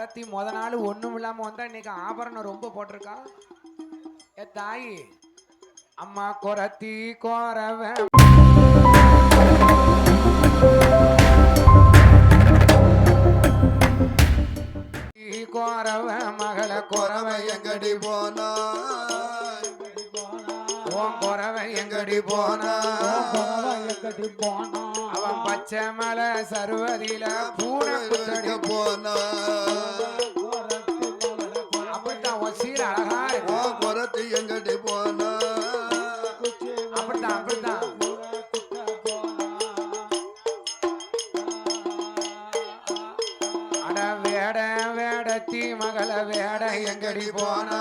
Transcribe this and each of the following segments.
குறத்தி முத நாள் ஒன்றும் இல்லாமல் வந்தால் இன்னைக்கு ஆபரணம் ரொம்ப போட்டிருக்கா? ஏ தாயி அம்மா குறத்தி கோரவ. கோரவ மகள குறவ எங்கடி போனா? ஓம் குறவ எங்கடி போனா? எங்கடி போனா அவன் பச்சை மலை சருவதில பூனை போனா. வேடத்தி மகள வேட எங்கடி போனா?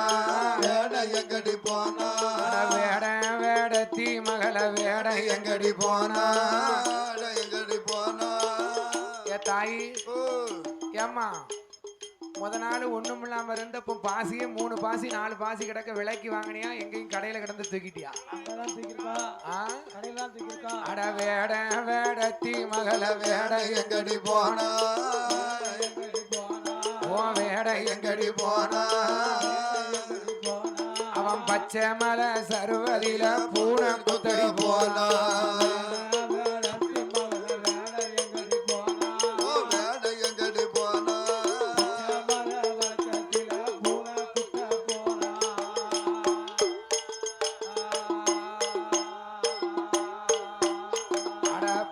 வேட எங்கடி போனா? அட வேட வேடத்தி மகள வேட எங்கடி போனா? எங்கடி போனா? ஏ தாயி ஓ, ஏம்மா முத நாள் ஒண்ணும் இல்லாம இருந்தப்போ பாசியே மூணு பாசி நாலு பாசி கிடக்க விலைக்கு வாங்கினியா? எங்கேயும் கடையில கிடந்து தூக்கிட்டியா? அட வேட வேடத்தி மகள வேட எங்கடி போனா? எங்கடி போனா? அவன் பச்சை மலை சருவதில பூனை குத்தடி போனா. ஓ,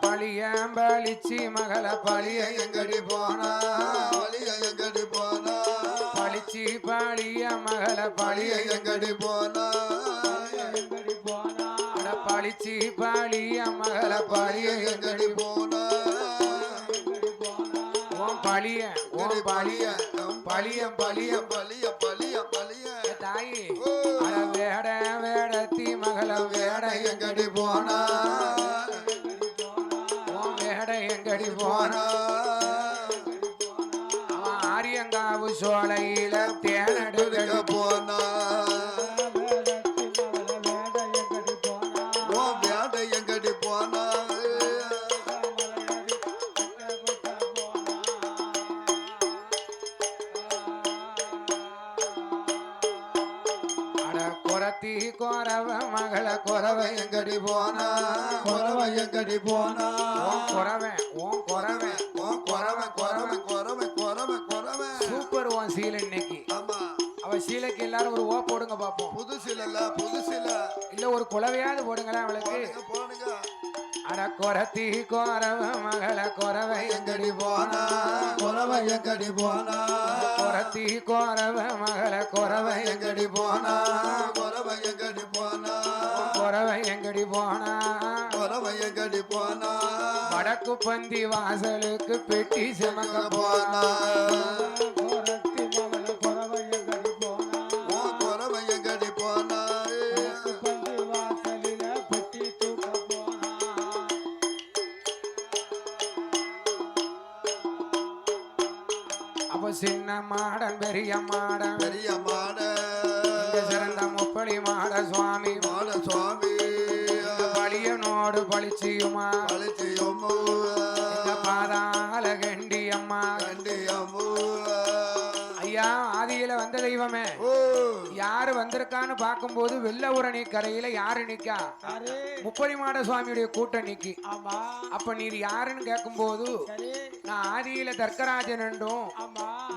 பழியம்பளிச்சி மகள பழிய எங்கடி போனா? மகள பழிய எங்கடி போனா அட பழிச்சி பழிய மகள பழிய எங்கடி எங்கடி போனா ஓம் பழிய ஓம் பழிய பழியம் பலிய? பலிய பலிய ஏ தாயி வேட வேடத்தி மகள வேட எங்கடி போனா ஓம் வேட எங்கடி போனா ஆரியங்காவு சோலையில தேனெடுக்க போனா? ஓ வேட எங்கடி போனா? அட குறத்தி கோரவ மகள குறவ எங்கடி போனா? குறவ எங்கடி போனா? குறவ ஓம் உன் சீலை இன்னைக்கு. ஆமா. அவ சீலைக்கு எல்லாரும் ஒரு ஓ போடுங்க பாப்போம். புதுசில புதுசில இல்ல ஒரு குலவையாவது போடுங்களேன் அவளுக்கு. போனுங்க அட குறத்தி கோரவ மகள குறவ எங்கடி போனா? குறவ எங்கடி போனா? குறத்தி கோரவ மகள குறவ எங்கடி போனா? குறவ எங்கடி போனா? குறவ எங்கடி போனா? குறவ எங்கடி போனா? வடக்கு பந்தி வாசலுக்கு பெட்டி செமக்க போனா? அப்போ சின்ன மாடன் பெரிய மாடன். பெரிய மாட. சிறந்த முப்படி மாட சுவாமி. மாட சுவாமி. பழியனோடு பழிச்சியுமா? பழிச்சியம்மு இந்த பாதாள கண்டி ஐயா ஆதியில வந்த தெய்வமே. யாரு வந்திருக்கான்னு பார்க்கும்போது வெள்ள ஊரணி கரையில யாரு நிக்கா? முப்படி மாட சுவாமியுடைய கூட்டம் நிக்கி. அப்ப நீர் யாருன்னு கேட்கும்போது நான் ஆதியில தர்க்கராஜன் என்றும்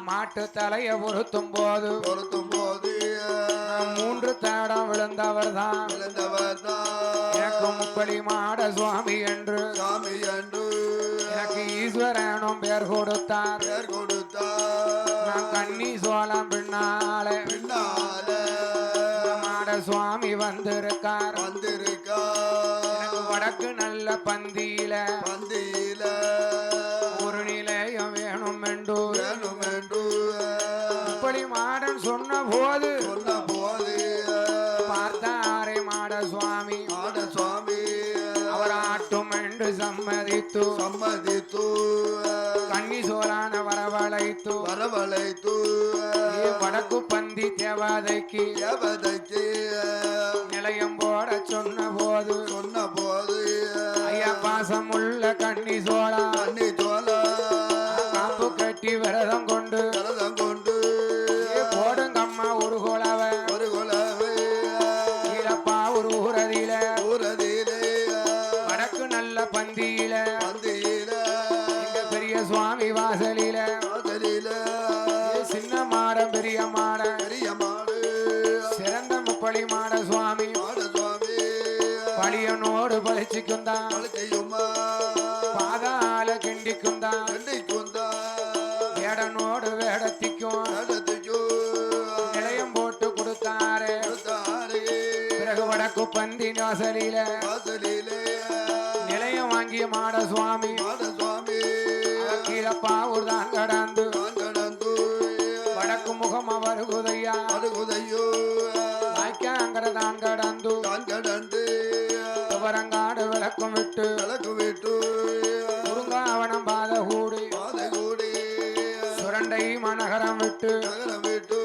மாட்டு தலைய பொருத்தும் போது பொருத்தும் போது மூன்று தேடம் விழுந்தவர் தான் விழுந்தவர் எனக்கு முப்படி மாட சுவாமி என்று. சாமி என்று. எனக்கு ஈஸ்வரனும் பேர் கொடுத்தார். பேர் கொடுத்தார். கண்ணி சோளம் பின்னாலே. பின்னால. மாட சுவாமி வந்திருக்கார். வந்திருக்கார். வடக்கு நல்ல பந்தியில. பந்தியில. ஒரு நிலையம் வேணும் என்று வேணும் என்று முப்படி மாடன் சொன்ன போது சொன்ன போது. பார்த்தாரே மாட சுவாமி. ஆட சுவாமி. அவர் ஆட்டும் என்று சம்மதித்து. சம்மதித்து. சோழான வரவழைத்து வரவழைத்து வடக்கு பந்தி தேவாதைக்கு தேவதைக்கு நிலையம் போட சொன்ன போது சொன்ன போது ஐயா பாசமுள்ள கண்ணி சோழா தண்ணி தோல காப்பு கட்டி விரதம் கொண்டு வாசலில சின்ன மாடம் பெரிய மாட. பெரிய மாடு. சிறந்த முப்பளி மாட சுவாமி. மாட சுவாமி. பழியனோடு பழிச்சுக்குந்தான் பழுக்கையுமா. பாதால கிண்டிக்குந்தான் கண்டிக்குந்தா. வேடனோடு வேடத்திக்கும். நடத்திக்கு நிலையம் போட்டு கொடுத்தாரு. கொடுத்தாரே. பிறகு வடக்கு பந்தி வாசலில. வாசலிலே. நிலையம் வாங்கிய மாட சுவாமி. மாட சுவாமி. கீழப்பாவூர் தான் கடந்து கடந்து வடக்கு முகம் அவர் குதையா. அழுகுதையோ வாய்க்காங்கர தான் கடந்து. நான் கடந்து. துவரங்காடு விளக்கம் விட்டு. விளக்கு விட்டு. குறுங்காவனம் பாத கூடி. பாதை கூடி. சுரண்டை மனகரம் விட்டு. நகரம் விட்டு.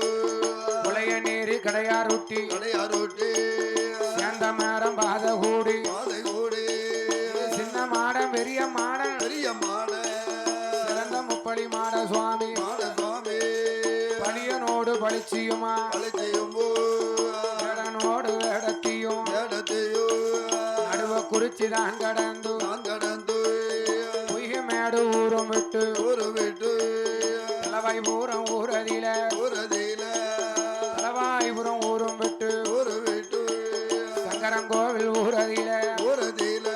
புலைய நீரி கடையார் உட்டி கடையாரோட்டி சேந்த மேரம் பாத கூடி. பாதை கூடி. சின்ன மாடம் பெரிய மாடம் பெரிய மாட முப்பளி மாட சுவாமி பழியனோடு பழிச்சியுமா வேடனோடு வேடத்தியும். நடுவ குறிச்சி தான் கடந்து. கடந்து. பொய்கை மேடு ஊரும் விட்டு. ஊரு விட்டு. தலைவாய் பூரம் ஊரதில ஊரதில தலைவாய்புரம் ஊரும் விட்டு. ஊரு விட்டு. சங்கரங்கோவில் ஊரதில ஊரதில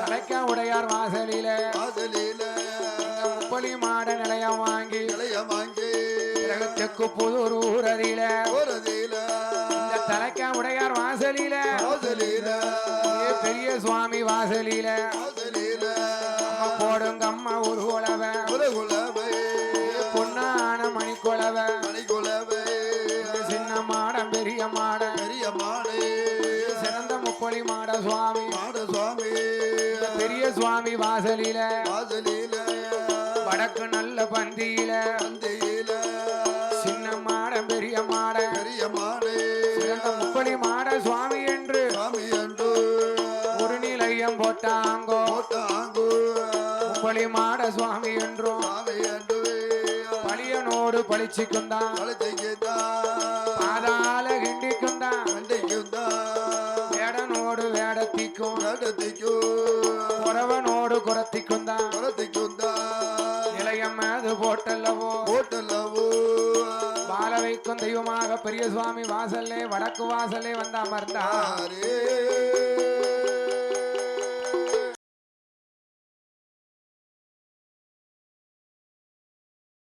தலைக்க உடையார் வாசலில. வாசலில. முப்பலி மாட நிலையம் வாங்கி இளைய வாங்கி தெற்கு புதூர் ஊரதில ஊரதில இந்த தலைக்க உடையார் வாசலில. வாசலில. பெரிய சுவாமி வாசலில. வாசலில. போடுங்க அம்மா ஒரு குலவ உலகுலவை பொன்னான மணிக்குலவ மணிக்குலவை சின்ன மாடம் பெரிய மாடம். பெரிய மாடே. சிறந்த முப்பொலி மாட சுவாமி. மாட சுவாமி. பெரிய சுவாமி வாசலில. வாசலில வடக்கு நல்ல பந்தியில. அந்தையில சின்ன மாடம் பெரிய மாடம் பெரிய மாடே. சிறந்த முப்பொலி மாட சுவாமி என்று. சுவாமி என்று. ஒரு நிலையம் போட்டாங்கோ. போட்டாங்கு. முப்பொலி மாட சுவாமி என்றும் சுவாமி என்று. பழியனோடு வளர்த்திக்குதான் பாதால கிண்டிக்குந்தான் வைக்கும் தெய்வமாக பெரிய சுவாமி வாசல்லே வடக்கு வாசலே வந்து அமர்ந்தா